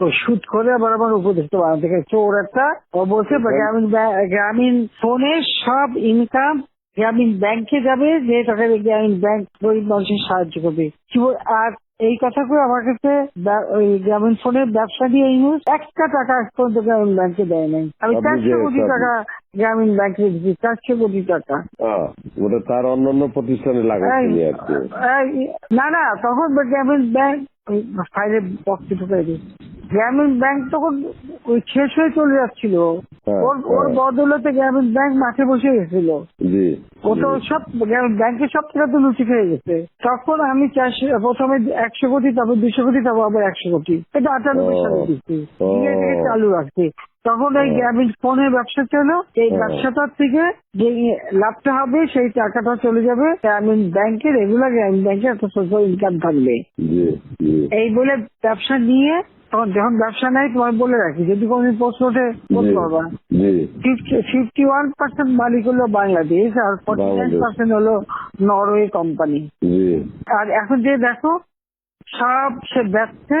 তো শুট করে আবার আমার উপদেশটা বানাতে গেছে। চোর একটা ও বলছে গ্রামীণ গ্রামীণ ফোনে সব ইনকাম গ্রামীণ ব্যাংকে যাবে যে টাকা গ্রামীণ ব্যাংক গরিব মানুষের সাহায্য করবে। আর এই কথা করে আমার কাছে ওই গ্রামীণ ফোনের ব্যবসা দিয়ে ইউজ একটা টাকা আজ পর্যন্ত গ্রামীণ ব্যাংকে দেয় নাই। আমি চারশো কোটি টাকা গ্রামীণ ব্যাংকে দিচ্ছি চারশো কোটি টাকা। ওটা তার অন্যান্য প্রতিষ্ঠানে লাগাচ্ছি এই- এই- না না তখন গ্রামীণ ব্যাংক ফাইলে বক্স ঢুকাই দিই গ্রামীণ ব্যাংক তখন ওই শেষ হয়ে চলে যাচ্ছিল। হ্যাঁ, ওর ওর হ্যাঁ। বদলতে গ্রামীণ ব্যাংক মাঠে বসে গেছিল। ওটা ও তো সব ব্যাংকের সব টাকা তো লুচি খেয়ে গেছে। তখন আমি চাষ প্রথমে একশো কোটি তারপর দুশো কোটি তারপর আবার একশো কোটি। এটা আটানব্বই সালে দিচ্ছি। চালু রাখছি তখন এই। গ্রামীণ ফোনের ব্যবসা ছিল এই ব্যবসাটার থেকে যে লাভটা হবে সেই টাকাটা চলে যাবে। গ্রামীণ ব্যাংকে রেগুলার গ্রামীণ ব্যাংকে একটা সোশ্যাল ইনকাম থাকবে। এই বলে ব্যবসা নিয়ে তখন যখন ব্যবসা নাই তোমার বলে রাখি যদি কোনো প্রশ্ন ওঠে বলতে পারবা ফিফটি ওয়ান পার্সেন্ট মালিক হলো বাংলাদেশ আর ফর্টি নাইন পার্সেন্ট হলো নরওয়ে কোম্পানি আর এখন যে দেখো সব সে ব্যবসা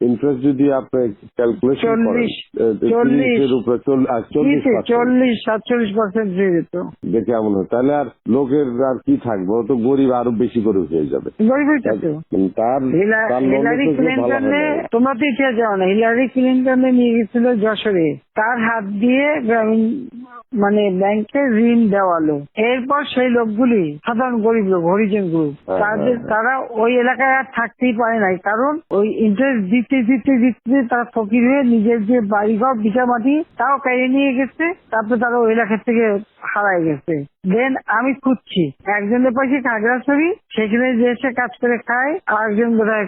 ইন্টারেস্ট যদি আপনি ক্যালকুলেশন করেন চল্লিশ, চল্লিশ। তিরিশের উপরে চল্লিশ। চল্লিশ সাতচল্লিশ পার্সেন্ট হয়ে যেত দেখে এমন হয় তাহলে আর লোকের আর কি থাকবে তো গরিব আরও বেশি করে হয়ে যাবে তার হিলারি হয় ক্লিন্টনে না। তোমরা তো ইতিহাস জানো না হিলারি ক্লিন্টনে নিয়ে গেছিল যশোরে তার হাত দিয়ে গ্রামীণ মানে ব্যাংকে ঋণ দেওয়ালো এরপর সেই লোকগুলি সাধারণ গরিব লোক হরিজন গ্রুপ হ্যাঁ, তাদের হ্যাঁ। তারা ওই এলাকায় আর থাকতেই পারে নাই কারণ ওই ইন্টারেস্ট দিতে দিতে ফিরতে তারা ফকির হয়ে নিজের যে বাড়িঘর বিচার মাটি তাও কেড়ে নিয়ে গেছে, তারপর তারা ওই এলাকার থেকে হারায় গেছে। দেন আমি খুঁজছি। একজনের পাশে খাগড়াছড়ি, সেখানে যে এসে কাজ করে খায় আর একজন বোধ হয়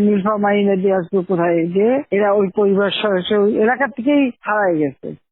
নীলফামারী নদী আসবে কোথায়, যে এরা ওই পরিবার সদস্য, ওই এলাকা থেকেই হারায় গেছে।